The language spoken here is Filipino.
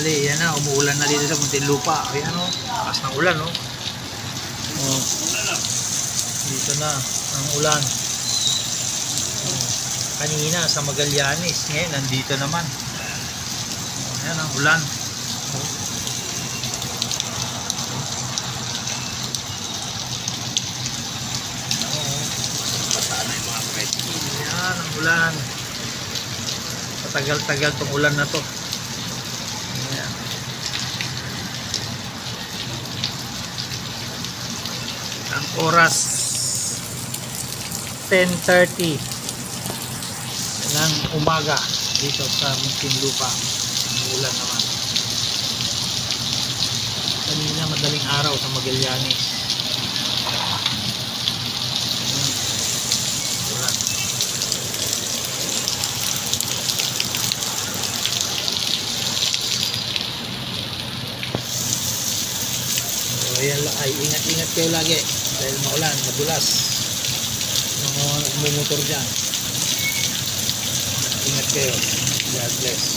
tanghali. Yan na, umuulan na dito sa Muntinlupa. Ayan o, lakas ng ulan o. Oh. Dito na, ang ulan. Oh. Kanina sa Magallanes, ngayon nandito naman. Ayan ang ulan. Oh. Yan ang ulan. Patagal-tagal tong ulan na to. Ang oras 10.30 ng umaga dito sa Muntinlupa. Ang ulan naman. Kanina madaling araw sa Magallanes. Ayan, ay ingat-ingat kayo lagi dahil maulan, madulas. Mga nagmumotor dyan. Ingat kayo. God bless.